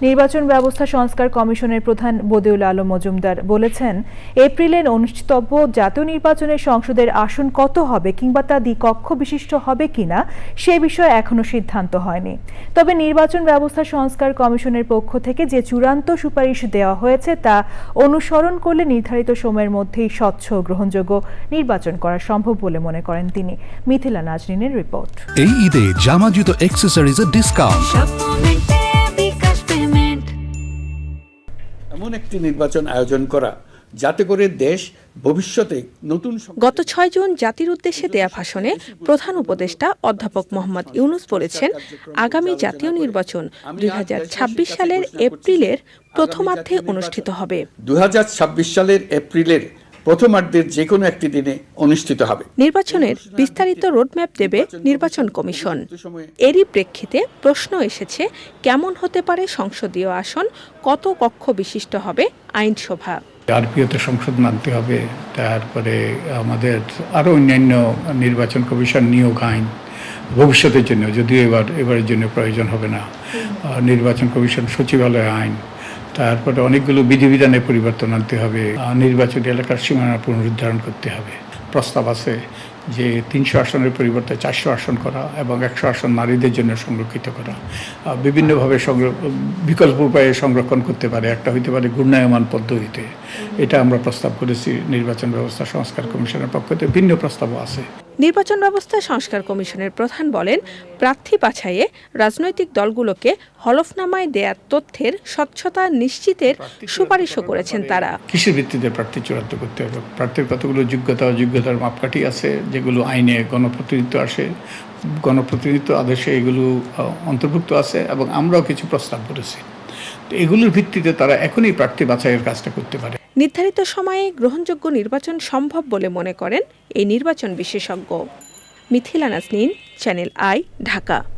নির্বাচন ব্যবস্থা সংস্কার কমিশনের প্রধান বদিউল আলম মজুমদার বলেছেন এপ্রিলে অনুষ্ঠিতব্য জাতীয় নির্বাচনে সংসদের আসন কত হবে কিংবা তা দ্বিকক্ষ বিশিষ্ট হবে কিনা সে বিষয়ে এখনও সিদ্ধান্ত হয়নি। তবে নির্বাচন ব্যবস্থা সংস্কার কমিশনের পক্ষ থেকে যে চূড়ান্ত সুপারিশ দেওয়া হয়েছে তা অনুসরণ করলে নির্ধারিত সময়ের মধ্যেই স্বচ্ছ গ্রহণযোগ্য নির্বাচন করা সম্ভব বলে মনে করেন তিনি। মিথিলা নাজরিনের রিপোর্ট। এই ঈদে জামা জুতো অ্যাক্সেসরিজের ডিসকাউন্ট এমন একটি নির্বাচন আয়োজন করা যাতে করে দেশ ভবিষ্যতে নতুন গত ছয় জুন জাতির উদ্দেশ্যে দেয়া ভাষণে প্রধান উপদেষ্টা অধ্যাপক মোহাম্মদ ইউনুস বলেছেন আগামী জাতীয় নির্বাচন দুই হাজার ছাব্বিশ সালের এপ্রিলের প্রথমার্ধে অনুষ্ঠিত হবে। 2026 সালের এপ্রিলের প্রথমার্ধের যে কোনো একটি দিনে অনুষ্ঠিত হবে। নির্বাচনের বিস্তারিত রোডম্যাপ দেবে নির্বাচন কমিশন। এরই প্রেক্ষিতে প্রশ্ন এসেছে কেমন হতে পারে সংসদীয় আসন কত কক্ষ বিশিষ্ট হবে আইনসভা? আরপিওতে সংশোধন আনতে হবে তারপরে আমাদের আরও অন্যান্য নির্বাচন কমিশন নিয়োগ আইন ভবিষ্যতের জন্য যদিও এবার এবারের জন্য প্রয়োজন হবে না। নির্বাচন কমিশন সচিবালয় আইন তারপরে অনেকগুলো বিধিবিধানে পরিবর্তন আনতে হবে। নির্বাচনী এলাকার সীমানা পুনরুদ্ধারণ করতে হবে। প্রস্তাব আছে যে তিনশো আসনের পরিবর্তে চারশো আসন করা এবং একশো আসন নারীদের জন্য সংরক্ষিত করা। বিভিন্নভাবে বিকল্প উপায়ে সংরক্ষণ করতে পারে। একটা হইতে পারে ঘূর্ণায়মান পদ্ধতিতে। এটা আমরা প্রস্তাব করেছি নির্বাচন ব্যবস্থা সংস্কার কমিশনের পক্ষ থেকে। ভিন্ন প্রস্তাবও আছে। নির্বাচন ব্যবস্থা সংস্কার কমিশনের প্রধান বলেন প্রার্থী বাছাইয়ে রাজনৈতিক দলগুলোকে হলফনামায় দেয়া তথ্যের স্বচ্ছতা নিশ্চিতের সুপারিশও করেছেন তারা। কিসের ভিত্তিতে প্রার্থী চূড়ান্ত করতে হবে? প্রার্থীর কতগুলো যোগ্যতা অযোগ্যতার মাপকাঠি আছে যেগুলো আইনে গণপ্রতিনিধিত্ব আসে গণপ্রতিনিধিত্ব আদেশে এগুলো অন্তর্ভুক্ত আছে এবং আমরাও কিছু প্রস্তাব করেছি। তো এগুলোর ভিত্তিতে তারা এখনই প্রার্থী বাছাইয়ের কাজটা করতে পারে। নির্ধারিত সময়ে গ্রহণযোগ্য নির্বাচন সম্ভব বলে মনে করেন এই নির্বাচন বিশেষজ্ঞ। Mithila Nasnin channel I, Dhaka.